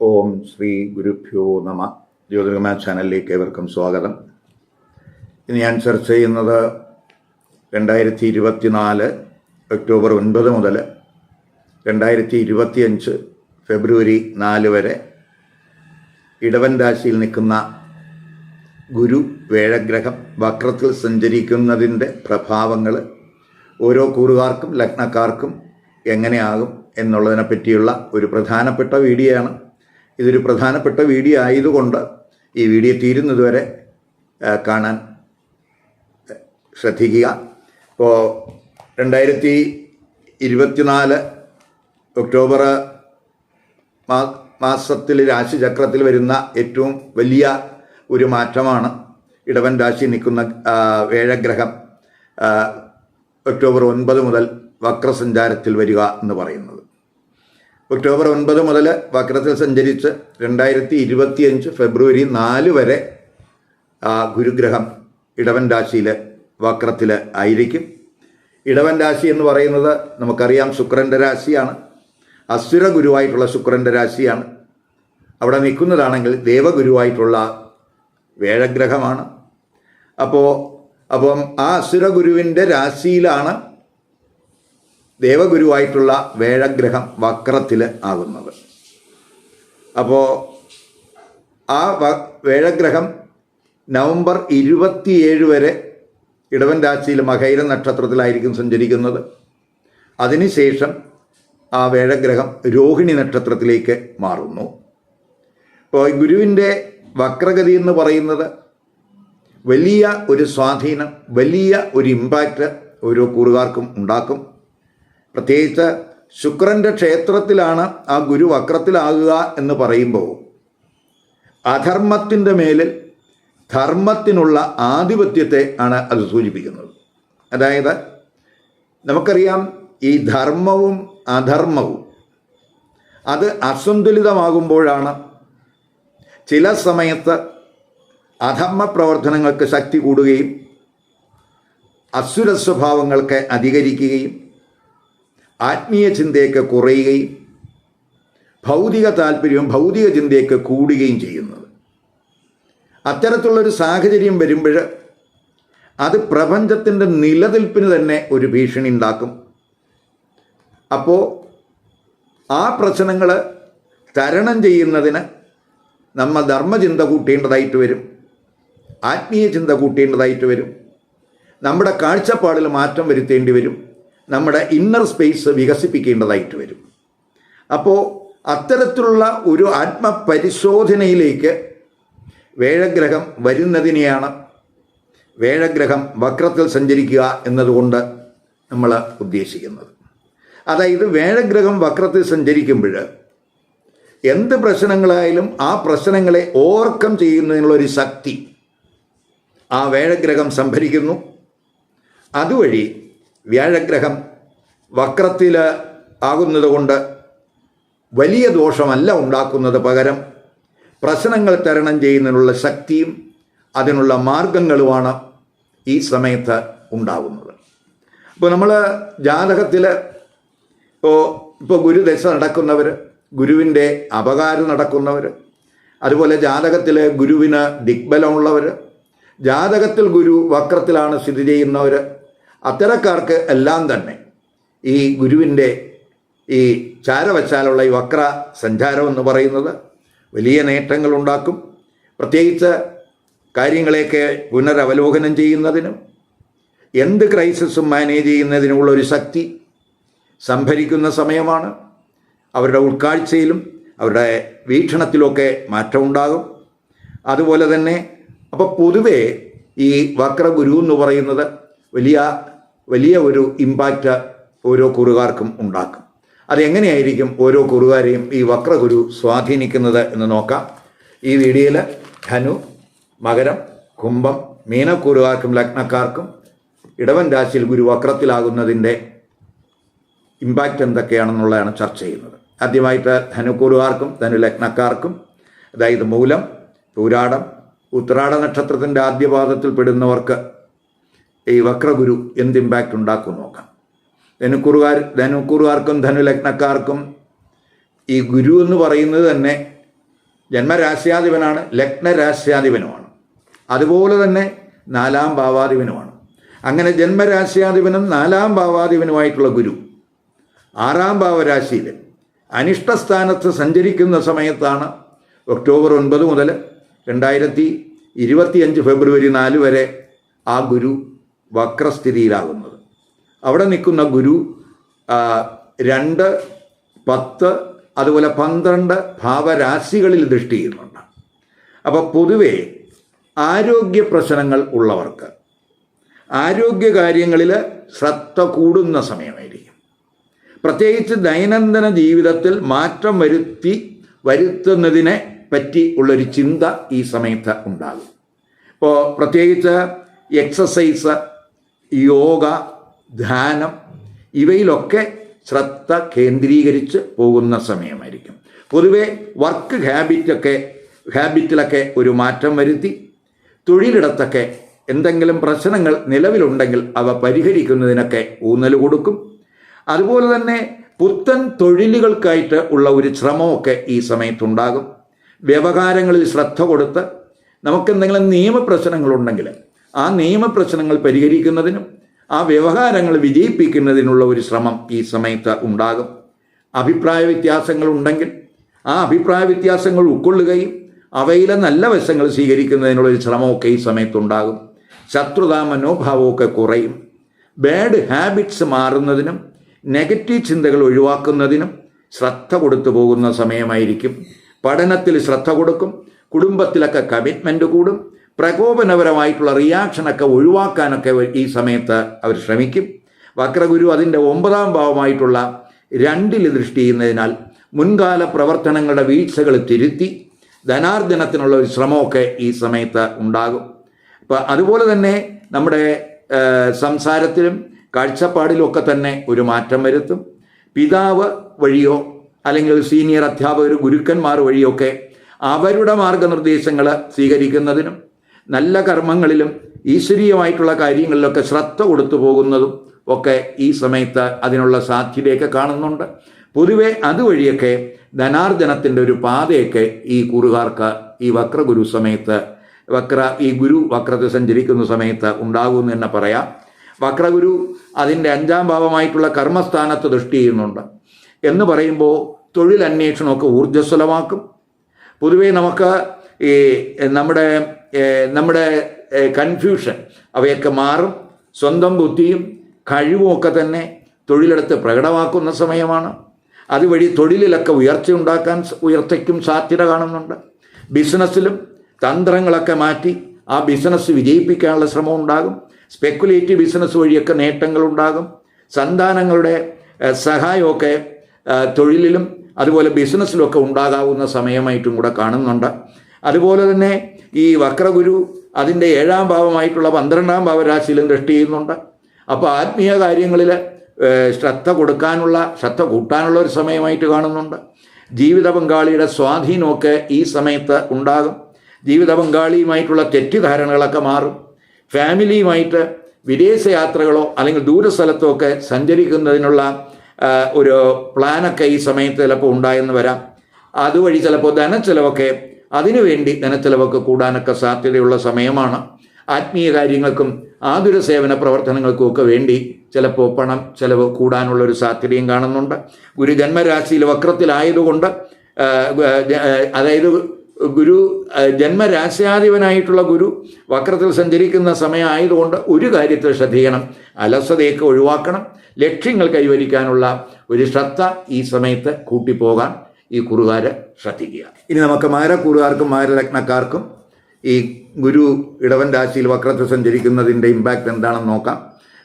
ഓം ശ്രീ ഗുരുഭ്യോ നമ. ജ്യോതിർഗമ ചാനലിലേക്ക് ഏവർക്കും സ്വാഗതം. ഇന്ന് ഞാൻ ചർച്ച ചെയ്യുന്നത് രണ്ടായിരത്തി ഇരുപത്തിനാല് ഒക്ടോബർ ഒൻപത് മുതൽ രണ്ടായിരത്തി ഇരുപത്തിയഞ്ച് ഫെബ്രുവരി നാല് വരെ ഇടവൻ രാശിയിൽ നിൽക്കുന്ന ഗുരു വേഴഗ്രഹം വക്രത്തിൽ സഞ്ചരിക്കുന്നതിന്റെ പ്രഭാവങ്ങൾ ഓരോ കൂറുകാർക്കും ലഗ്നക്കാർക്കും എങ്ങനെയാകും എന്നുള്ളതിനെ പറ്റിയുള്ള ഒരു പ്രധാനപ്പെട്ട വീഡിയോ ആണ് ഇതൊരു പ്രധാനപ്പെട്ട വീഡിയോ ആയതുകൊണ്ട് ഈ വീഡിയോ തീരുന്നതുവരെ കാണാൻ ശ്രദ്ധിക്കുക. ഇപ്പോൾ രണ്ടായിരത്തി ഇരുപത്തിനാല് ഒക്ടോബർ മാസത്തിൽ രാശിചക്രത്തിൽ വരുന്ന ഏറ്റവും വലിയ ഒരു മാറ്റമാണ് ഇടവൻ രാശി നിൽക്കുന്ന വേഴഗ്രഹം. ഒക്ടോബർ ഒൻപത് മുതൽ വക്രസഞ്ചാരത്തിൽ വരിക എന്ന് പറയുന്നത്. ഒക്ടോബർ ഒൻപത് മുതൽ വക്രത്തിൽ സഞ്ചരിച്ച് രണ്ടായിരത്തി ഇരുപത്തിയഞ്ച് ഫെബ്രുവരി നാല് വരെ ഗുരുഗ്രഹം ഇടവൻ രാശിയിൽ വക്രത്തിൽ ആയിരിക്കും. ഇടവൻ രാശി എന്ന് പറയുന്നത് നമുക്കറിയാം ശുക്രന്റെ രാശിയാണ്. അസുര ഗുരുവായിട്ടുള്ള ശുക്രന്റെ രാശിയാണ്. അവിടെ നിൽക്കുന്നതാണെങ്കിൽ ദേവഗുരുവായിട്ടുള്ള വേഴഗ്രഹമാണ്. അപ്പോൾ അപ്പം ആ അസുര ഗുരുവിന്റെ രാശിയിലാണ് ദേവഗുരുവായിട്ടുള്ള വേഴഗ്രഹം വക്രത്തിൽ ആകുന്നത്. അപ്പോൾ ആ വേഴഗ്രഹം നവംബർ ഇരുപത്തിയേഴ് വരെ ഇടവൻ രാശിയിൽ മകൈര നക്ഷത്രത്തിലായിരിക്കും സഞ്ചരിക്കുന്നത്. അതിനുശേഷം ആ വേഴഗ്രഹം രോഹിണി നക്ഷത്രത്തിലേക്ക് മാറുന്നു. അപ്പോൾ ഗുരുവിന്റെ വക്രഗതി എന്ന് പറയുന്നത് വലിയ ഒരു സ്വാധീനം വലിയ ഒരു ഇമ്പാക്റ്റ് ഓരോ കൂറുകാർക്കും ഉണ്ടാക്കും. പ്രത്യേകിച്ച് ശുക്രന്റെ ക്ഷേത്രത്തിലാണ് ആ ഗുരു വക്രത്തിലാകുക എന്ന് പറയുമ്പോൾ അധർമ്മത്തിന്റെ മേലിൽ ധർമ്മത്തിനുള്ള ആധിപത്യത്തെ ആണ് അത് സൂചിപ്പിക്കുന്നത്. അതായത് നമുക്കറിയാം ഈ ധർമ്മവും അധർമ്മവും അത് അസന്തുലിതമാകുമ്പോഴാണ് ചില സമയത്ത് അധർമ്മ പ്രവർത്തനങ്ങൾക്ക് ശക്തി കൂടുകയും അസുര സ്വഭാവങ്ങൾക്ക് അധികരിക്കുകയും ആത്മീയ ചിന്തയൊക്കെ കുറയുകയും ഭൗതിക താല്പര്യവും ഭൗതിക ചിന്തയൊക്കെ കൂടുകയും ചെയ്യുന്നത്. അത്തരത്തിലുള്ളൊരു സാഹചര്യം വരുമ്പോൾ അത് പ്രപഞ്ചത്തിന്റെ നിലനിൽപ്പിന് തന്നെ ഒരു ഭീഷണി ഉണ്ടാക്കും. അപ്പോൾ ആ പ്രശ്നങ്ങൾ തരണം ചെയ്യുന്നതിന് നമ്മൾ ധർമ്മചിന്ത കൂട്ടേണ്ടതായിട്ട് വരും. ആത്മീയ ചിന്ത കൂട്ടേണ്ടതായിട്ട് വരും. നമ്മുടെ കാഴ്ചപ്പാടിൽ മാറ്റം വരുത്തേണ്ടി വരും. നമ്മുടെ ഇന്നർ സ്പേസ് വികസിപ്പിക്കേണ്ടതായിട്ട് വരും. അപ്പോൾ അത്തരത്തിലുള്ള ഒരു ആത്മപരിശോധനയിലേക്ക് വേഴഗ്രഹം വരുന്നതിനെയാണ് വേഴഗ്രഹം വക്രത്തിൽ സഞ്ചരിക്കുക എന്നതുകൊണ്ട് നമ്മൾ ഉദ്ദേശിക്കുന്നത്. അതായത് വേഴഗ്രഹം വക്രത്തിൽ സഞ്ചരിക്കുമ്പോൾ എന്ത് പ്രശ്നങ്ങളായാലും ആ പ്രശ്നങ്ങളെ ഓവർകം ചെയ്യുന്നതിനുള്ള ഒരു ശക്തി ആ വേഴഗ്രഹം സംഭരിക്കുന്നു. അതുവഴി വ്യാഴഗ്രഹം വക്രത്തിൽ ആകുന്നതുകൊണ്ട് വലിയ ദോഷമല്ല ഉണ്ടാക്കുന്നത് പകരം പ്രശ്നങ്ങൾ തരണം ചെയ്യുന്നതിനുള്ള ശക്തിയും അതിനുള്ള മാർഗങ്ങളുമാണ് ഈ സമയത്ത് ഉണ്ടാകുന്നത് അപ്പോൾ നമ്മൾ ജാതകത്തിൽ ഇപ്പോൾ ഇപ്പോൾ ഗുരുദശ നടക്കുന്നവർ ഗുരുവിന്റെ അപകാരം നടക്കുന്നവർ അതുപോലെ ജാതകത്തിൽ ഗുരുവിന് ദിഗ്ബലമുള്ളവർ ജാതകത്തിൽ ഗുരു വക്രത്തിലാണ് സ്ഥിതി ചെയ്യുന്നവർ അത്തരക്കാർക്ക് എല്ലാം തന്നെ ഈ ഗുരുവിന്റെ ഈ ചാരവച്ചാലുള്ള ഈ വക്ര സഞ്ചാരം എന്ന് പറയുന്നത് വലിയ നേട്ടങ്ങൾ ഉണ്ടാക്കും. പ്രത്യേകിച്ച് കാര്യങ്ങളെയൊക്കെ പുനരവലോകനം ചെയ്യുന്നതിനും എന്ത് ക്രൈസിസും മാനേജ് ചെയ്യുന്നതിനുമുള്ള ഒരു ശക്തി സംഭരിക്കുന്ന സമയമാണ്. അവരുടെ ഉൾക്കാഴ്ചയിലും അവരുടെ വീക്ഷണത്തിലുമൊക്കെ മാറ്റമുണ്ടാകും അതുപോലെ തന്നെ അപ്പോൾ പൊതുവേ ഈ വക്രഗുരു എന്ന് പറയുന്നത് വലിയ വലിയ ഒരു ഇമ്പാക്റ്റ് ഓരോ കുറുകാർക്കും ഉണ്ടാക്കും. അതെങ്ങനെയായിരിക്കും ഓരോ കുറുകാരെയും ഈ വക്രഗുരു സ്വാധീനിക്കുന്നത് എന്ന് നോക്കാം. ഈ വീഡിയോയിൽ ധനു മകരം കുംഭം മീനക്കുറുകാർക്കും ലഗ്നക്കാർക്കും ഇടവൻ രാശിയിൽ ഗുരു വക്രത്തിലാകുന്നതിന്റെ ഇമ്പാക്റ്റ് എന്തൊക്കെയാണെന്നുള്ളതാണ് ചർച്ച ചെയ്യുന്നത്. ആദ്യമായിട്ട് ധനുക്കൂറുകാർക്കും ധനുലഗ്നക്കാർക്കും അതായത് മൂലം പൂരാടം ഉത്രാട നക്ഷത്രത്തിന്റെ ആദ്യപാദത്തിൽ പെടുന്നവർക്ക് ഈ വക്രഗുരു എന്ത് ഇമ്പാക്റ്റ് ഉണ്ടാക്കും നോക്കാം. ധനുക്കുറുകാർ ധനുക്കുറുകാർക്കും ധനുലഗ്നക്കാർക്കും ഈ ഗുരു എന്ന് പറയുന്നത് തന്നെ ജന്മരാശ്യാധിപനാണ് ലഗ്നരാശ്യാധിപനുമാണ്. അതുപോലെ തന്നെ നാലാം ഭാവാധിപനുമാണ്. അങ്ങനെ ജന്മരാശ്യാധിപനും നാലാം ഭാവാധിപനുമായിട്ടുള്ള ഗുരു ആറാം ഭാവരാശിയിൽ അനിഷ്ടസ്ഥാനത്ത് സഞ്ചരിക്കുന്ന സമയത്താണ് ഒക്ടോബർ ഒൻപത് മുതൽ രണ്ടായിരത്തി ഇരുപത്തിയഞ്ച് ഫെബ്രുവരി നാല് വരെ ആ ഗുരു വക്രസ്ഥിതിയിലാകുന്നത്. അവിടെ നിൽക്കുന്ന ഗുരു രണ്ട് പത്ത് അതുപോലെ പന്ത്രണ്ട് ഭാവരാശികളിൽ ദൃഷ്ടി ചെയ്യുന്നുണ്ട്. അപ്പോൾ പൊതുവെ ആരോഗ്യ പ്രശ്നങ്ങൾ ഉള്ളവർക്ക് ആരോഗ്യ കാര്യങ്ങളിൽ ശ്രദ്ധ കൂടുന്ന സമയമായിരിക്കും. പ്രത്യേകിച്ച് ദൈനംദിന ജീവിതത്തിൽ മാറ്റം വരുത്തി വരുത്തുന്നതിനെ പറ്റി ഉള്ളൊരു ചിന്ത ഈ സമയത്ത് ഉണ്ടാകും. ഇപ്പോൾ പ്രത്യേകിച്ച് എക്സസൈസ് യോഗ ധ്യാനം ഇവയിലൊക്കെ ശ്രദ്ധ കേന്ദ്രീകരിച്ച് പോകുന്ന സമയമായിരിക്കും. പൊതുവെ വർക്ക് ഹാബിറ്റൊക്കെ ഹാബിറ്റിലൊക്കെ ഒരു മാറ്റം വരുത്തി തൊഴിലിടത്തൊക്കെ എന്തെങ്കിലും പ്രശ്നങ്ങൾ നിലവിലുണ്ടെങ്കിൽ അവ പരിഹരിക്കുന്നതിനൊക്കെ ഊന്നൽ കൊടുക്കും. അതുപോലെ തന്നെ പുത്തൻ തൊഴിലുകൾക്കായിട്ട് ഉള്ള ഒരു ശ്രമമൊക്കെ ഈ സമയത്തുണ്ടാകും. വ്യവഹാരങ്ങളിൽ ശ്രദ്ധ കൊടുത്ത് നമുക്കെന്തെങ്കിലും നിയമപ്രശ്നങ്ങളുണ്ടെങ്കിൽ ആ നിയമപ്രശ്നങ്ങൾ പരിഹരിക്കുന്നതിനും ആ വ്യവഹാരങ്ങൾ വിജയിപ്പിക്കുന്നതിനുള്ള ഒരു ശ്രമം ഈ സമയത്ത് ഉണ്ടാകും. അഭിപ്രായ വ്യത്യാസങ്ങൾ ഉണ്ടെങ്കിൽ ആ അഭിപ്രായ വ്യത്യാസങ്ങൾ ഉൾക്കൊള്ളുകയും അവയിലെ നല്ല വശങ്ങൾ സ്വീകരിക്കുന്നതിനുള്ള ഒരു ശ്രമമൊക്കെ ഈ സമയത്തുണ്ടാകും ശത്രുതാ മനോഭാവമൊക്കെ കുറയും. ബാഡ് ഹാബിറ്റ്സ് മാറുന്നതിനും നെഗറ്റീവ് ചിന്തകൾ ഒഴിവാക്കുന്നതിനും ശ്രദ്ധ കൊടുത്തു പോകുന്ന സമയമായിരിക്കും. പഠനത്തിൽ ശ്രദ്ധ കൊടുക്കും. കുടുംബത്തിലൊക്കെ കമ്മിറ്റ്മെന്റ് കൂടും. പ്രകോപനപരമായിട്ടുള്ള റിയാക്ഷനൊക്കെ ഒഴിവാക്കാനൊക്കെ ഈ സമയത്ത് അവർ ശ്രമിക്കും. വക്രഗുരു അതിന്റെ ഒമ്പതാം ഭാവമായിട്ടുള്ള രണ്ടിൽ ദൃഷ്ടി ചെയ്യുന്നതിനാൽ മുൻകാല പ്രവർത്തനങ്ങളുടെ വീഴ്ചകൾ തിരുത്തി ധനാർജനത്തിനുള്ള ഒരു ശ്രമമൊക്കെ ഈ സമയത്ത് ഉണ്ടാകും. അപ്പം അതുപോലെ തന്നെ നമ്മുടെ സംസാരത്തിലും കാഴ്ചപ്പാടിലും ഒക്കെ തന്നെ ഒരു മാറ്റം വരുത്തും. പിതാവ് വഴിയോ അല്ലെങ്കിൽ സീനിയർ അധ്യാപകർ ഗുരുക്കന്മാർ വഴിയൊക്കെ അവരുടെ മാർഗനിർദ്ദേശങ്ങൾ സ്വീകരിക്കുന്നതിനും നല്ല കർമ്മങ്ങളിലും ഈശ്വരീയമായിട്ടുള്ള കാര്യങ്ങളിലൊക്കെ ശ്രദ്ധ കൊടുത്തു പോകുന്നതും ഒക്കെ ഈ സമയത്ത് അതിനുള്ള സാധ്യതയൊക്കെ കാണുന്നുണ്ട്. പൊതുവെ അതുവഴിയൊക്കെ ധനാർജനത്തിന്റെ ഒരു പാതയൊക്കെ ഈ കുറുകാർക്ക് ഈ വക്രഗുരു സമയത്ത് വക്ര ഈ ഗുരു വക്രത്തിൽ സഞ്ചരിക്കുന്ന സമയത്ത് ഉണ്ടാകുമെന്ന് തന്നെ പറയാം. വക്രഗുരു അതിന്റെ അഞ്ചാം ഭാവമായിട്ടുള്ള കർമ്മസ്ഥാനത്ത് ദൃഷ്ടി ചെയ്യുന്നുണ്ട്. എന്ന് പറയുമ്പോൾ തൊഴിൽ അന്വേഷണമൊക്കെ ഊർജസ്വലമാക്കും. പൊതുവേ നമുക്ക് ഈ നമ്മുടെ നമ്മുടെ കൺഫ്യൂഷൻ അവയൊക്കെ മാറും സ്വന്തം ബുദ്ധിയും കഴിവും ഒക്കെ തന്നെ തൊഴിലെടുത്ത് പ്രകടമാക്കുന്ന സമയമാണ്. അതുവഴി തൊഴിലിലൊക്കെ ഉയർച്ച ഉണ്ടാക്കാൻ സ- ഉയർച്ചയ്ക്കും സാധ്യത കാണുന്നുണ്ട്. ബിസിനസ്സിലും തന്ത്രങ്ങളൊക്കെ മാറ്റി ആ ബിസിനസ് വിജയിപ്പിക്കാനുള്ള ശ്രമം ഉണ്ടാകും. സ്പെക്കുലേറ്റീവ് ബിസിനസ് വഴിയൊക്കെ നേട്ടങ്ങളുണ്ടാകും സന്താനങ്ങളുടെ സഹായമൊക്കെ തൊഴിലിലും അതുപോലെ ബിസിനസ്സിലൊക്കെ ഉണ്ടാകാവുന്ന സമയമായിട്ടും കൂടെ കാണുന്നുണ്ട്. അതുപോലെ തന്നെ ഈ വക്രഗുരു അതിന്റെ ഏഴാം ഭാവമായിട്ടുള്ള പന്ത്രണ്ടാം ഭാവരാശിയിലും ദൃഷ്ടി ചെയ്യുന്നുണ്ട്. അപ്പോൾ ആത്മീയ കാര്യങ്ങളിൽ ശ്രദ്ധ കൊടുക്കാനുള്ള ശ്രദ്ധ കൂട്ടാനുള്ള ഒരു സമയമായിട്ട് കാണുന്നുണ്ട്. ജീവിത പങ്കാളിയുടെ സ്വാധീനമൊക്കെ ഈ സമയത്ത് ഉണ്ടാകും. ജീവിത പങ്കാളിയുമായിട്ടുള്ള തെറ്റിദ്ധാരണകളൊക്കെ മാറും. ഫാമിലിയുമായിട്ട് വിദേശ യാത്രകളോ അല്ലെങ്കിൽ ദൂരസ്ഥലത്തോ ഒക്കെ സഞ്ചരിക്കുന്നതിനുള്ള ഒരു പ്ലാനൊക്കെ ഈ സമയത്ത് ചിലപ്പോൾ ഉണ്ടായെന്ന് വരാം. അതുവഴി ചിലപ്പോൾ ധനച്ചെലവൊക്കെ അതിനുവേണ്ടി ധനച്ചെലവൊക്കെ കൂടാനൊക്കെ സാധ്യതയുള്ള സമയമാണ്. ആത്മീയ കാര്യങ്ങൾക്കും ആതുര സേവന പ്രവർത്തനങ്ങൾക്കും ഒക്കെ വേണ്ടി ചിലപ്പോൾ പണം ചിലവ് കൂടാനുള്ള ഒരു സാധ്യതയും കാണുന്നുണ്ട്. ഗുരു ജന്മരാശിയിൽ വക്രത്തിലായതുകൊണ്ട് അതായത് ഗുരു ജന്മരാശ്യാധിപനായിട്ടുള്ള ഗുരു വക്രത്തിൽ സഞ്ചരിക്കുന്ന സമയമായതുകൊണ്ട് ഒരു കാര്യത്തിൽ ശ്രദ്ധിക്കണം. അലസതയൊക്കെ ഒഴിവാക്കണം. ലക്ഷ്യങ്ങൾ കൈവരിക്കാനുള്ള ഒരു ശ്രദ്ധ ഈ സമയത്ത് കൂട്ടിപ്പോകാൻ ഈ കുറുകാരെ ശ്രദ്ധിക്കുക. ഇനി നമുക്ക് മാരക്കൂറുകാർക്കും മാരലഗ്നക്കാർക്കും ഈ ഗുരു ഇടവൻ രാശിയിൽ വക്രത്തിൽ സഞ്ചരിക്കുന്നതിന്റെ ഇമ്പാക്റ്റ് എന്താണെന്ന് നോക്കാം.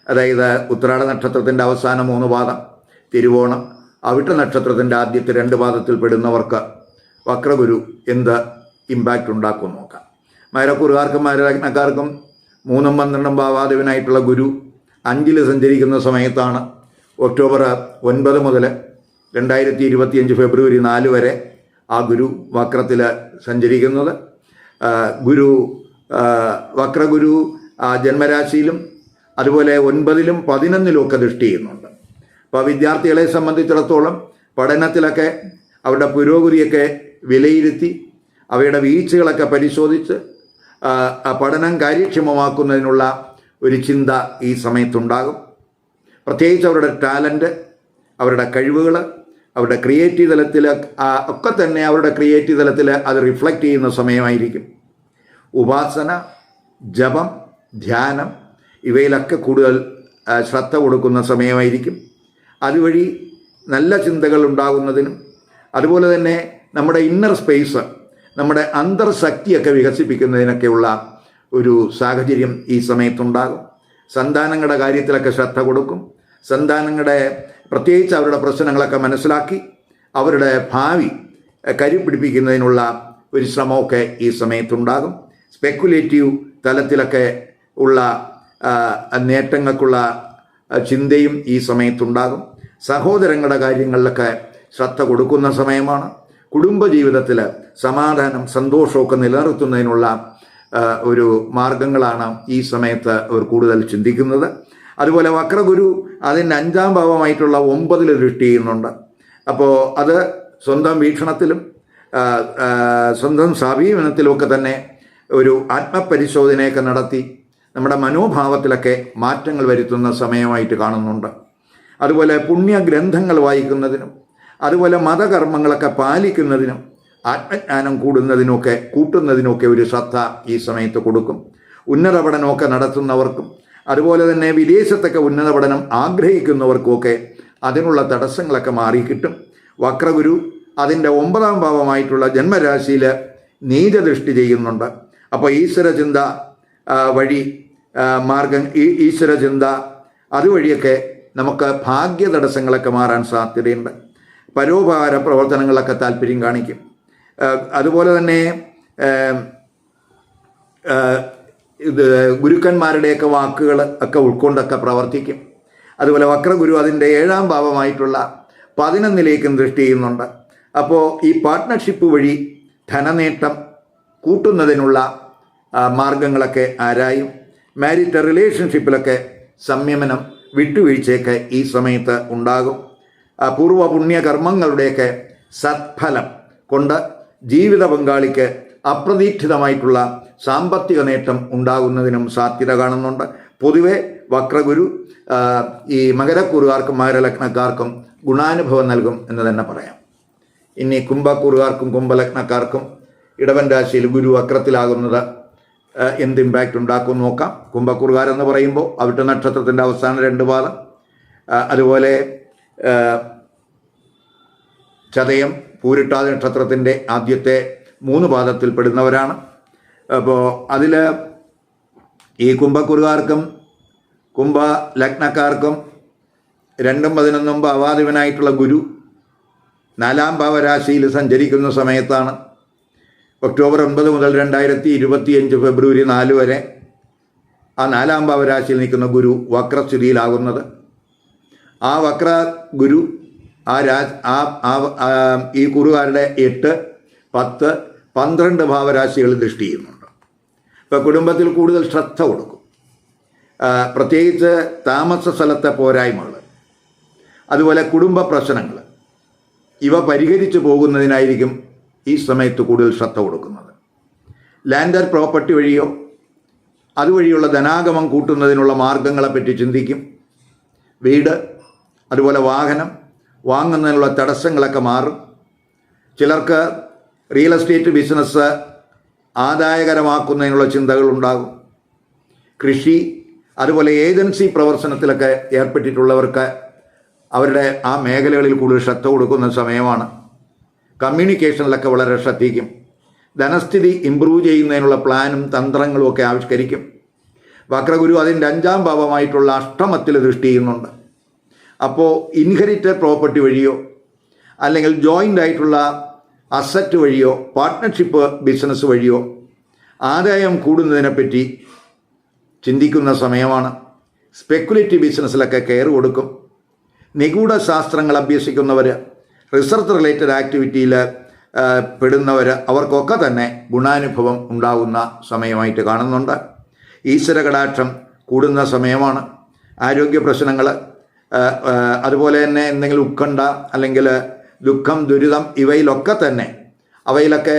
അതായത് ഉത്രാട നക്ഷത്രത്തിന്റെ അവസാന മൂന്ന് പാദം തിരുവോണം. അവിട്ട നക്ഷത്രത്തിന്റെ ആദ്യത്തെ രണ്ട് പാദത്തിൽ പെടുന്നവർക്ക് വക്രഗുരു എന്ത് ഇമ്പാക്റ്റ് ഉണ്ടാക്കും നോക്കാം. മരക്കുറുകാർക്കും മകരലഗ്നക്കാർക്കും മൂന്നും പന്ത്രണ്ടും ഭാവാദേവനായിട്ടുള്ള ഗുരു അഞ്ചിൽ സഞ്ചരിക്കുന്ന സമയത്താണ് ഒക്ടോബർ ഒൻപത് മുതൽ രണ്ടായിരത്തി ഇരുപത്തിയഞ്ച് ഫെബ്രുവരി നാല് വരെ ആ ഗുരു വക്രത്തിൽ സഞ്ചരിക്കുന്നത്. ഗുരു വക്രഗുരു ജന്മരാശിയിലും അതുപോലെ ഒൻപതിലും പതിനൊന്നിലും ഒക്കെ ദൃഷ്ടി ചെയ്യുന്നുണ്ട്. അപ്പോൾ വിദ്യാർത്ഥികളെ സംബന്ധിച്ചിടത്തോളം പഠനത്തിലൊക്കെ അവരുടെ പുരോഗതിയൊക്കെ വിലയിരുത്തി അവയുടെ വീഴ്ചകളൊക്കെ പരിശോധിച്ച് പഠനം കാര്യക്ഷമമാക്കുന്നതിനുള്ള ഒരു ചിന്ത ഈ സമയത്തുണ്ടാകും. പ്രത്യേകിച്ച് അവരുടെ ടാലന്റ് അവരുടെ കഴിവുകൾ അവരുടെ ക്രിയേറ്റീവ് തലത്തിൽ ഒക്കെ തന്നെ അവരുടെ ക്രിയേറ്റീവ് തലത്തിൽ അത് റിഫ്ലക്റ്റ് ചെയ്യുന്ന സമയമായിരിക്കും. ഉപാസന ജപം ധ്യാനം ഇവയിലൊക്കെ കൂടുതൽ ശ്രദ്ധ കൊടുക്കുന്ന സമയമായിരിക്കും. അതുവഴി നല്ല ചിന്തകൾ ഉണ്ടാകുന്നതിനും അതുപോലെ തന്നെ നമ്മുടെ ഇന്നർ സ്പേസ് നമ്മുടെ അന്തർശക്തിയൊക്കെ വികസിപ്പിക്കുന്നതിനൊക്കെയുള്ള ഒരു സാഹചര്യം ഈ സമയത്തുണ്ടാകും. സന്താനങ്ങളുടെ കാര്യത്തിലൊക്കെ ശ്രദ്ധ കൊടുക്കും. സന്താനങ്ങളുടെ പ്രത്യേകിച്ച് അവരുടെ പ്രശ്നങ്ങളൊക്കെ മനസ്സിലാക്കി അവരുടെ ഭാവി കരിപിടിപ്പിക്കുന്നതിനുള്ള ഒരു ശ്രമമൊക്കെ ഈ സമയത്തുണ്ടാകും. സ്പെക്കുലേറ്റീവ് തലത്തിലൊക്കെ ഉള്ള നേട്ടങ്ങൾക്കുള്ള ചിന്തയും ഈ സമയത്തുണ്ടാകും. സഹോദരങ്ങളുടെ കാര്യങ്ങളിലൊക്കെ ശ്രദ്ധ കൊടുക്കുന്ന സമയമാണ്. കുടുംബജീവിതത്തിൽ സമാധാനം സന്തോഷമൊക്കെ നിലനിർത്തുന്നതിനുള്ള ഒരു മാർഗങ്ങളാണ് ഈ സമയത്ത് അവർ കൂടുതൽ ചിന്തിക്കുന്നത്. അതുപോലെ വക്രഗുരു അതിന്റെ അഞ്ചാം ഭാവമായിട്ടുള്ള ഒമ്പതിൽ ദൃഷ്ടി ചെയ്യുന്നുണ്ട് അപ്പോൾ അത് സ്വന്തം വീക്ഷണത്തിലും സ്വന്തം സമീപനത്തിലുമൊക്കെ തന്നെ ഒരു ആത്മപരിശോധനയൊക്കെ നടത്തി നമ്മുടെ മനോഭാവത്തിലൊക്കെ മാറ്റങ്ങൾ വരുത്തുന്ന സമയമായിട്ട് കാണുന്നുണ്ട്. അതുപോലെ പുണ്യഗ്രന്ഥങ്ങൾ വായിക്കുന്നതിനും അതുപോലെ മതകർമ്മങ്ങളൊക്കെ പാലിക്കുന്നതിനും ആത്മജ്ഞാനം കൂടുന്നതിനൊക്കെ കൂട്ടുന്നതിനൊക്കെ ഒരു ശ്രദ്ധ ഈ സമയത്ത് കൊടുക്കും. ഉന്നത പഠനമൊക്കെ നടത്തുന്നവർക്കും അതുപോലെ തന്നെ വിദേശത്തൊക്കെ ഉന്നത പഠനം ആഗ്രഹിക്കുന്നവർക്കുമൊക്കെ അതിനുള്ള തടസ്സങ്ങളൊക്കെ മാറിക്കിട്ടും വക്രഗുരു അതിന്റെ ഒമ്പതാം ഭാവമായിട്ടുള്ള ജന്മരാശിയിൽ നീചദൃഷ്ടി ചെയ്യുന്നുണ്ട്. അപ്പോൾ ഈശ്വരചിന്ത വഴി മാർഗം ഈശ്വരചിന്ത അതുവഴിയൊക്കെ നമുക്ക് ഭാഗ്യ തടസ്സങ്ങളൊക്കെ മാറാൻ സാധ്യതയുണ്ട്. പരോപകാര പ്രവർത്തനങ്ങളൊക്കെ താല്പര്യം കാണിക്കും. അതുപോലെ തന്നെ ഇത് ഗുരുക്കന്മാരുടെയൊക്കെ വാക്കുകൾ ഒക്കെ ഉൾക്കൊണ്ടൊക്കെ പ്രവർത്തിക്കും. അതുപോലെ വക്രഗുരു അതിന്റെ ഏഴാം ഭാവമായിട്ടുള്ള പതിനൊന്നിലേക്കും ദൃഷ്ടി ചെയ്യുന്നുണ്ട്. അപ്പോൾ ഈ പാർട്ട്ണർഷിപ്പ് വഴി ധനനേട്ടം കൂട്ടുന്നതിനുള്ള മാർഗങ്ങളൊക്കെ ആരായും മാരിറ്റ് റിലേഷൻഷിപ്പിലൊക്കെ സംയമനം വിട്ടുവീഴ്ചയൊക്കെ ഈ സമയത്ത് ഉണ്ടാകും. പൂർവ പുണ്യകർമ്മങ്ങളുടെയൊക്കെ സത്ഫലം കൊണ്ട് ജീവിത പങ്കാളിക്ക് അപ്രതീക്ഷിതമായിട്ടുള്ള സാമ്പത്തിക നേട്ടം ഉണ്ടാകുന്നതിനും സാധ്യത കാണുന്നുണ്ട്. പൊതുവെ വക്രഗുരു ഈ മകരക്കുറുകാർക്കും മകരലഗ്നക്കാർക്കും ഗുണാനുഭവം നൽകും എന്ന് തന്നെ പറയാം. ഇനി കുംഭക്കുറുകാർക്കും കുംഭലഗ്നക്കാർക്കും ഇടവൻ രാശിയിൽ ഗുരു വക്രത്തിലാകുന്നത് എന്ത് ഇമ്പാക്റ്റ് ഉണ്ടാക്കും നോക്കാം. കുംഭക്കുറുകാരെന്ന് പറയുമ്പോൾ അവിട്ട നക്ഷത്രത്തിന്റെ അവസാന രണ്ട് പാദം അതുപോലെ ചതയം പൂരിട്ടാതി നക്ഷത്രത്തിന്റെ ആദ്യത്തെ മൂന്ന് പാദത്തിൽ പെടുന്നവരാണ് അപ്പോൾ അതിൽ ഈ കുംഭക്കുറുകാർക്കും കുംഭ ലഗ്നക്കാർക്കും രണ്ടും പതിനൊന്നും ഭാവാധിപനായിട്ടുള്ള ഗുരു നാലാം ഭാവരാശിയിൽ സഞ്ചരിക്കുന്ന സമയത്താണ്. ഒക്ടോബർ ഒൻപത് മുതൽ രണ്ടായിരത്തി ഇരുപത്തിയഞ്ച് ഫെബ്രുവരി നാല് വരെ ആ നാലാം ഭാവരാശിയിൽ നിൽക്കുന്ന ഗുരു വക്രസ്ഥിതിയിലാകുന്നത്. ആ വക്ര ഗുരു ആ രാജ് ആ ഈ കുറുകാരുടെ എട്ട് പത്ത് പന്ത്രണ്ട് ഭാവരാശികൾ ദൃഷ്ടി ചെയ്യുന്നുണ്ട്. ഇപ്പോൾ കുടുംബത്തിൽ കൂടുതൽ ശ്രദ്ധ കൊടുക്കും. പ്രത്യേകിച്ച് താമസ സ്ഥലത്തെ പോരായ്മകൾ അതുപോലെ കുടുംബ പ്രശ്നങ്ങൾ ഇവ പരിഹരിച്ചു പോകുന്നതിനായിരിക്കും ഈ സമയത്ത് കൂടുതൽ ശ്രദ്ധ കൊടുക്കുന്നത്. ലാൻഡർ പ്രോപ്പർട്ടി വഴിയോ അതുവഴിയുള്ള ധനാഗമം കൂട്ടുന്നതിനുള്ള മാർഗങ്ങളെപ്പറ്റി ചിന്തിക്കും. വീട് അതുപോലെ വാഹനം വാങ്ങുന്നതിനുള്ള തടസ്സങ്ങളൊക്കെ മാറും. ചിലർക്ക് റിയൽ എസ്റ്റേറ്റ് ബിസിനസ് ആദായകരമാക്കുന്നതിനുള്ള ചിന്തകൾ ഉണ്ടാകും. കൃഷി അതുപോലെ ഏജൻസി പ്രവർത്തനത്തിലൊക്കെ ഏർപ്പെട്ടിട്ടുള്ളവർക്ക് അവരുടെ ആ മേഖലകളിൽ കൂടുതൽ ശ്രദ്ധ കൊടുക്കുന്ന സമയമാണ്. കമ്മ്യൂണിക്കേഷനിലൊക്കെ വളരെ ശ്രദ്ധിക്കും. ധനസ്ഥിതി ഇമ്പ്രൂവ് ചെയ്യുന്നതിനുള്ള പ്ലാനും തന്ത്രങ്ങളും ഒക്കെ ആവിഷ്കരിക്കും. വക്രഗുരു അതിന്റെ അഞ്ചാം ഭാവമായിട്ടുള്ള അഷ്ടമത്തിൽ ദൃഷ്ടി ചെയ്യുന്നുണ്ട്. അപ്പോൾ ഇൻഹെറിറ്റഡ് പ്രോപ്പർട്ടി വഴിയോ അല്ലെങ്കിൽ ജോയിന്റ് ആയിട്ടുള്ള അസറ്റ് വഴിയോ പാർട്ട്ണർഷിപ്പ് ബിസിനസ് വഴിയോ ആദായം കൂടുന്നതിനെപ്പറ്റി ചിന്തിക്കുന്ന സമയമാണ്. സ്പെക്കുലേറ്റീവ് ബിസിനസ്സിലൊക്കെ കെയർ കൊടുക്കും. നിഗൂഢ ശാസ്ത്രങ്ങൾ അഭ്യസിക്കുന്നവർ റിസർച്ച് റിലേറ്റഡ് ആക്ടിവിറ്റിയിൽ പെടുന്നവർ അവർക്കൊക്കെ തന്നെ ഗുണാനുഭവം ഉണ്ടാകുന്ന സമയമായിട്ട് കാണുന്നുണ്ട്. ഈശ്വര കടാക്ഷം കൂടുന്ന സമയമാണ്. ആരോഗ്യ പ്രശ്നങ്ങൾ അതുപോലെ തന്നെ എന്തെങ്കിലും ഉത്കണ്ഠ അല്ലെങ്കിൽ ദുഃഖം ദുരിതം ഇവയിലൊക്കെ തന്നെ. അവയിലൊക്കെ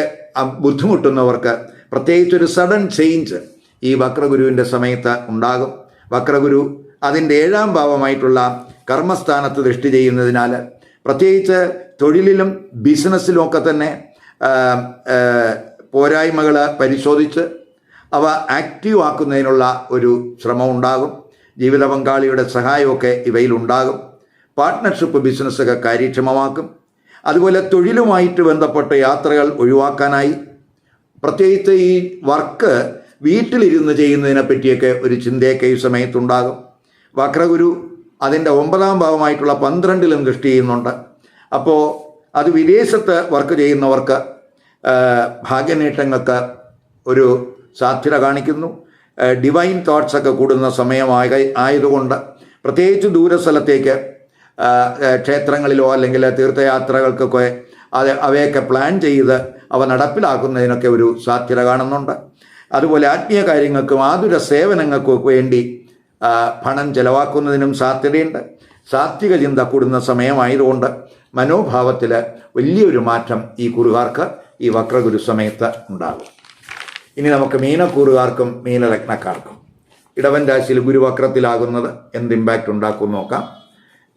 ബുദ്ധിമുട്ടുന്നവർക്ക് പ്രത്യേകിച്ച് ഒരു സഡൻ ചേഞ്ച് ഈ വക്രഗുരുവിന്റെ സമയത്ത് ഉണ്ടാകും. വക്രഗുരു അതിന്റെ ഏഴാം ഭാവമായിട്ടുള്ള കർമ്മസ്ഥാനത്ത് ദൃഷ്ടി ചെയ്യുന്നതിനാൽ പ്രത്യേകിച്ച് തൊഴിലിലും ബിസിനസ്സിലും ഒക്കെ തന്നെ പോരായ്മകൾ പരിശോധിച്ച് അവ ആക്റ്റീവ് ആക്കുന്നതിനുള്ള ഒരു ശ്രമം ഉണ്ടാകും. ജീവിത പങ്കാളിയുടെ സഹായമൊക്കെ ഇവയിലുണ്ടാകും. പാർട്ട്ണർഷിപ്പ് ബിസിനസ്സൊക്കെ കാര്യക്ഷമമാക്കും. അതുപോലെ തൊഴിലുമായിട്ട് ബന്ധപ്പെട്ട യാത്രകൾ ഒഴിവാക്കാനായി. പ്രത്യേകിച്ച് ഈ വർക്ക് വീട്ടിലിരുന്ന് ചെയ്യുന്നതിനെ പറ്റിയൊക്കെ ഒരു ചിന്തയൊക്കെ ഈ സമയത്തുണ്ടാകും. വക്രഗുരു അതിന്റെ ഒമ്പതാം ഭാവമായിട്ടുള്ള പന്ത്രണ്ടിലും ദൃഷ്ടി ചെയ്യുന്നുണ്ട്. അപ്പോൾ അത് വിദേശത്ത് വർക്ക് ചെയ്യുന്നവർക്ക് ഭാഗ്യനേട്ടങ്ങൾക്ക് ഒരു സാധ്യത കാണിക്കുന്നു. ഡിവൈൻ തോട്ട്സ് ഒക്കെ കൂടുന്ന സമയമായ ആയതുകൊണ്ട് പ്രത്യേകിച്ച് ദൂരസ്ഥലത്തേക്ക് ക്ഷേത്രങ്ങളിലോ അല്ലെങ്കിൽ തീർത്ഥയാത്രകൾക്കൊക്കെ അത് അവയൊക്കെ പ്ലാൻ ചെയ്ത് അവ നടപ്പിലാക്കുന്നതിനൊക്കെ ഒരു സാധ്യത കാണുന്നുണ്ട്. അതുപോലെ ആത്മീയ കാര്യങ്ങൾക്കും ആതുര സേവനങ്ങൾക്കും വേണ്ടി പണം ചെലവാക്കുന്നതിനും സാധ്യതയുണ്ട്. സാത്വിക ചിന്ത കൂടുന്ന സമയമായതുകൊണ്ട് മനോഭാവത്തിൽ വലിയൊരു മാറ്റം ഈ കുറുകാർക്ക് ഈ വക്രഗുരു സമയത്ത് ഉണ്ടാകും. ഇനി നമുക്ക് മീനക്കൂറുകാർക്കും മീനലഗ്നക്കാർക്കും ഇടവൻ രാശിയിൽ ഗുരുവക്രത്തിലാകുന്നത് എന്ത് ഇമ്പാക്റ്റ് ഉണ്ടാക്കും നോക്കാം.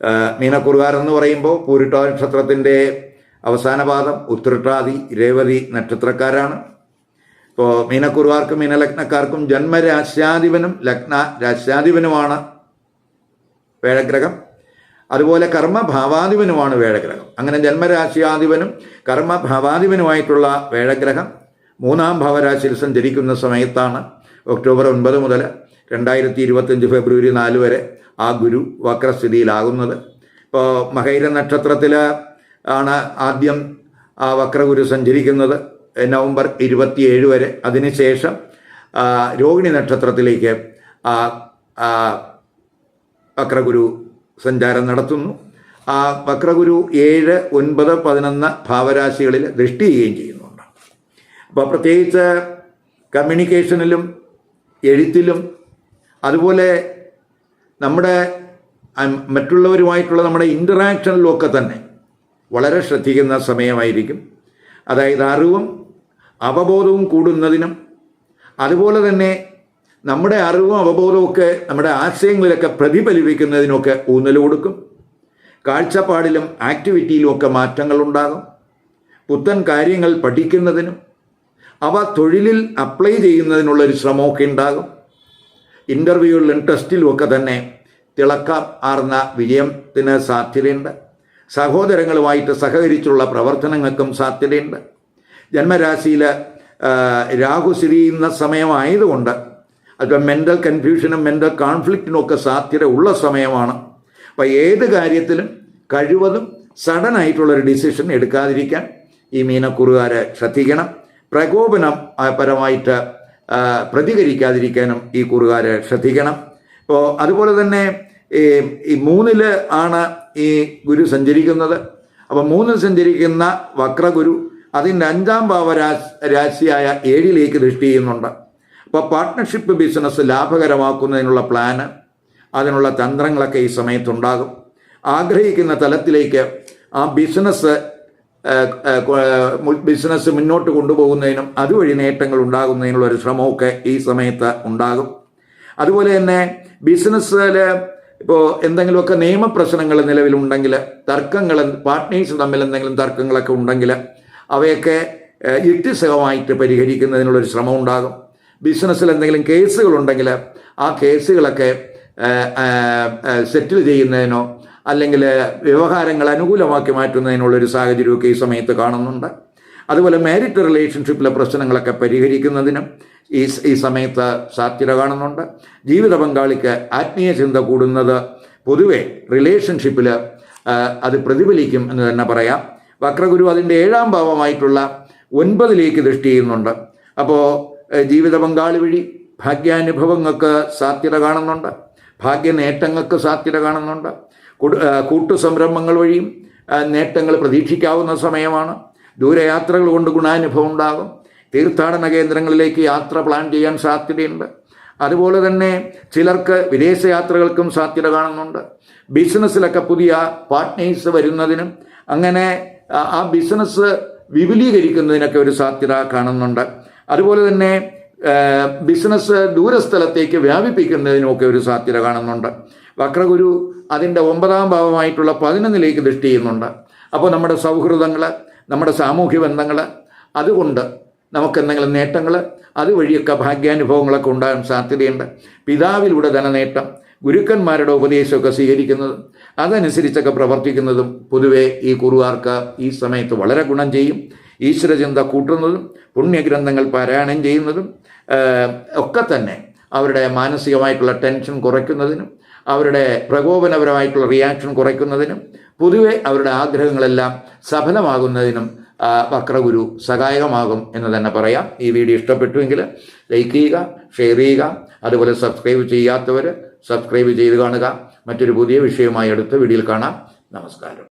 എന്ന് പറയുമ്പോൾ പൂരിട്ട നക്ഷത്രത്തിന്റെ അവസാന പാദം ഉത്രട്ടാതി രേവതി നക്ഷത്രക്കാരാണ്. ഇപ്പോൾ മീനക്കുറുകാർക്കും മീനലഗ്നക്കാർക്കും ജന്മരാശ്യാധിപനും ലഗ്ന രാശ്യാധിപനുമാണ് വേഴഗ്രഹം. അതുപോലെ കർമ്മഭാവാധിപനുമാണ് വേഴഗ്രഹം. അങ്ങനെ ജന്മരാശ്യാധിപനും കർമ്മഭാവാധിപനുമായിട്ടുള്ള വേഴഗ്രഹം മൂന്നാം ഭാവരാശിയിൽ സഞ്ചരിക്കുന്ന സമയത്താണ് ഒക്ടോബർ ഒൻപത് മുതൽ രണ്ടായിരത്തി ഇരുപത്തഞ്ച് ഫെബ്രുവരി നാല് വരെ ആ ഗുരു വക്രസ്ഥിതിയിലാകുന്നത്. ഇപ്പോൾ മകൈര നക്ഷത്രത്തിൽ ആണ് ആദ്യം ആ വക്രഗുരു സഞ്ചരിക്കുന്നത്. നവംബർ ഇരുപത്തിയേഴ് വരെ. അതിനുശേഷം രോഹിണി നക്ഷത്രത്തിലേക്ക് ആ വക്രഗുരു സഞ്ചാരം നടത്തുന്നു. ആ വക്രഗുരു ഏഴ് ഒൻപത് പതിനൊന്ന് ഭാവരാശികളിൽ ദൃഷ്ടി ചെയ്യുകയും ചെയ്യുന്നുണ്ട്. അപ്പോൾ പ്രത്യേകിച്ച് കമ്മ്യൂണിക്കേഷനിലും എഴുത്തിലും അതുപോലെ നമ്മുടെ മറ്റുള്ളവരുമായിട്ടുള്ള നമ്മുടെ ഇന്ററാക്ഷനിലും ഒക്കെ തന്നെ വളരെ ശ്രദ്ധിക്കുന്ന സമയമായിരിക്കും. അതായത് അറിവും അവബോധവും കൂടുന്നതിനും അതുപോലെ തന്നെ നമ്മുടെ അറിവും അവബോധമൊക്കെ നമ്മുടെ ആശയങ്ങളിലൊക്കെ പ്രതിഫലിപ്പിക്കുന്നതിനൊക്കെ ഊന്നൽ കൊടുക്കും. കാഴ്ചപ്പാടിലും ആക്ടിവിറ്റിയിലും ഒക്കെ മാറ്റങ്ങളുണ്ടാകും പുത്തൻ കാര്യങ്ങൾ പഠിക്കുന്നതിനും അവ തൊഴിലിൽ അപ്ലൈ ചെയ്യുന്നതിനുള്ളൊരു ശ്രമമൊക്കെ ഉണ്ടാകും. ഇന്റർവ്യൂകളിലും ടെസ്റ്റിലും ഒക്കെ തന്നെ തിളക്കം ആർന്ന വിജയത്തിന് സാധ്യതയുണ്ട്. സഹോദരങ്ങളുമായിട്ട് സഹകരിച്ചുള്ള പ്രവർത്തനങ്ങൾക്കും സാധ്യതയുണ്ട്. ജന്മരാശിയിൽ രാഹു സ്ഥിതി സമയമായതുകൊണ്ട് അല്പം മെന്റൽ കൺഫ്യൂഷനും മെന്റൽ കോൺഫ്ലിക്റ്റിനും ഒക്കെ സാധ്യത ഉള്ള സമയമാണ്. അപ്പോൾ ഏത് കാര്യത്തിലും കഴിവതും സഡൻ ആയിട്ടുള്ളൊരു ഡിസിഷൻ എടുക്കാതിരിക്കാൻ ഈ മീനക്കുറുകാരെ ശ്രദ്ധിക്കണം. പ്രകോപനം പരമായിട്ട് പ്രതികരിക്കാതിരിക്കാനും ഈ കൂറുകാർ ശ്രദ്ധിക്കണം. ഇപ്പോൾ അതുപോലെ തന്നെ ഈ മൂന്നിൽ ആണ് ഈ ഗുരു സഞ്ചരിക്കുന്നത്. അപ്പോൾ മൂന്നിൽ സഞ്ചരിക്കുന്ന വക്രഗുരു അതിന്റെ അഞ്ചാം ഭാവരാശി രാശിയായ ഏഴിലേക്ക് ദൃഷ്ടി ചെയ്യുന്നുണ്ട്. അപ്പോൾ പാർട്ട്ണർഷിപ്പ് ബിസിനസ് ലാഭകരമാക്കുന്നതിനുള്ള പ്ലാന് അതിനുള്ള തന്ത്രങ്ങളൊക്കെ ഈ സമയത്തുണ്ടാകും. ആഗ്രഹിക്കുന്ന തലത്തിലേക്ക് ആ ബിസിനസ് ബിസിനസ് മുന്നോട്ട് കൊണ്ടുപോകുന്നതിനും അതുവഴി നേട്ടങ്ങൾ ഉണ്ടാകുന്നതിനുള്ള ഒരു ശ്രമമൊക്കെ ഈ സമയത്ത് ഉണ്ടാകും. അതുപോലെ തന്നെ ബിസിനസ്സിൽ ഇപ്പോൾ എന്തെങ്കിലുമൊക്കെ നിയമപ്രശ്നങ്ങൾ നിലവിലുണ്ടെങ്കിൽ തർക്കങ്ങൾ പാർട്ട്നേഴ്സ് തമ്മിൽ എന്തെങ്കിലും തർക്കങ്ങളൊക്കെ ഉണ്ടെങ്കിൽ അവയൊക്കെ യുക്തിസഹമായിട്ട് പരിഹരിക്കുന്നതിനുള്ളൊരു ശ്രമം ഉണ്ടാകും. ബിസിനസ്സിൽ എന്തെങ്കിലും കേസുകളുണ്ടെങ്കിൽ ആ കേസുകളൊക്കെ സെറ്റിൽ ചെയ്യുന്നതിനോ അല്ലെങ്കിൽ വ്യവഹാരങ്ങൾ അനുകൂലമാക്കി മാറ്റുന്നതിനുള്ളൊരു സാഹചര്യമൊക്കെ ഈ സമയത്ത് കാണുന്നുണ്ട്. അതുപോലെ മാരിറ്റ് റിലേഷൻഷിപ്പിലെ പ്രശ്നങ്ങളൊക്കെ പരിഹരിക്കുന്നതിനും ഈ ഈ സമയത്ത് സാധ്യത കാണുന്നുണ്ട്. ജീവിത പങ്കാളിക്ക് ആത്മീയ ചിന്ത കൂടുന്നത് പൊതുവെ റിലേഷൻഷിപ്പിൽ അത് പ്രതിഫലിക്കും എന്ന് തന്നെ പറയാം. വക്രഗുരു അതിന്റെ ഏഴാം ഭാവമായിട്ടുള്ള ഒൻപതിലേക്ക് ദൃഷ്ടി ചെയ്യുന്നുണ്ട്. അപ്പോൾ ജീവിത പങ്കാളി വഴി ഭാഗ്യാനുഭവങ്ങൾക്ക് സാധ്യത കാണുന്നുണ്ട്. ഭാഗ്യനേട്ടങ്ങൾക്ക് സാധ്യത കാണുന്നുണ്ട്. കൂട്ടുസംരംഭങ്ങൾ വഴിയും നേട്ടങ്ങൾ പ്രതീക്ഷിക്കാവുന്ന സമയമാണ്. ദൂരയാത്രകൾ കൊണ്ട് ഗുണാനുഭവം ഉണ്ടാകും. തീർത്ഥാടന കേന്ദ്രങ്ങളിലേക്ക് യാത്ര പ്ലാൻ ചെയ്യാൻ സാധ്യതയുണ്ട്. അതുപോലെ തന്നെ ചിലർക്ക് വിദേശയാത്രകൾക്കും സാധ്യത കാണുന്നുണ്ട്. ബിസിനസ്സിലൊക്കെ പുതിയ പാർട്ട്നേഴ്സ് വരുന്നതിനും അങ്ങനെ ആ ബിസിനസ് വിപുലീകരിക്കുന്നതിനൊക്കെ ഒരു സാധ്യത കാണുന്നുണ്ട്. അതുപോലെ തന്നെ ബിസിനസ് ദൂരസ്ഥലത്തേക്ക് വ്യാപിപ്പിക്കുന്നതിനുമൊക്കെ ഒരു സാധ്യത കാണുന്നുണ്ട്. വക്രഗുരു അതിന്റെ ഒമ്പതാം ഭാവമായിട്ടുള്ള പതിനൊന്നിലേക്ക് ദൃഷ്ടി ചെയ്യുന്നുണ്ട്. അപ്പോൾ നമ്മുടെ സൗഹൃദങ്ങൾ നമ്മുടെ സാമൂഹ്യ ബന്ധങ്ങൾ അതുകൊണ്ട് നമുക്ക് എന്തെങ്കിലും നേട്ടങ്ങൾ അതുവഴിയൊക്കെ ഭാഗ്യാനുഭവങ്ങളൊക്കെ ഉണ്ടാകാൻ സാധ്യതയുണ്ട്. പിതാവിലൂടെ ധനനേട്ടം ഗുരുക്കന്മാരുടെ ഉപദേശമൊക്കെ സ്വീകരിക്കുന്നതും അതനുസരിച്ചൊക്കെ പ്രവർത്തിക്കുന്നതും പൊതുവെ ഈ കുറുവാർക്ക് ഈ സമയത്ത് വളരെ ഗുണം ചെയ്യും. ഈശ്വരചിന്ത കൂട്ടുന്നതും പുണ്യഗ്രന്ഥങ്ങൾ പാരായണം ചെയ്യുന്നതും ഒക്കെ തന്നെ അവരുടെ മാനസികമായിട്ടുള്ള ടെൻഷൻ കുറയ്ക്കുന്നതിനും അവരുടെ പ്രകോപനപരമായിട്ടുള്ള റിയാക്ഷൻ കുറയ്ക്കുന്നതിനും പൊതുവെ അവരുടെ ആഗ്രഹങ്ങളെല്ലാം സഫലമാകുന്നതിനും വക്രഗുരു സഹായകമാകും എന്ന് തന്നെ പറയാം. ഈ വീഡിയോ ഇഷ്ടപ്പെട്ടുവെങ്കിൽ ലൈക്ക് ചെയ്യുക ഷെയർ ചെയ്യുക അതുപോലെ സബ്സ്ക്രൈബ് ചെയ്യാത്തവർ സബ്സ്ക്രൈബ് ചെയ്ത് കാണുക. മറ്റൊരു പുതിയ വിഷയവുമായി അടുത്ത വീഡിയോയിൽ കാണാം. നമസ്കാരം.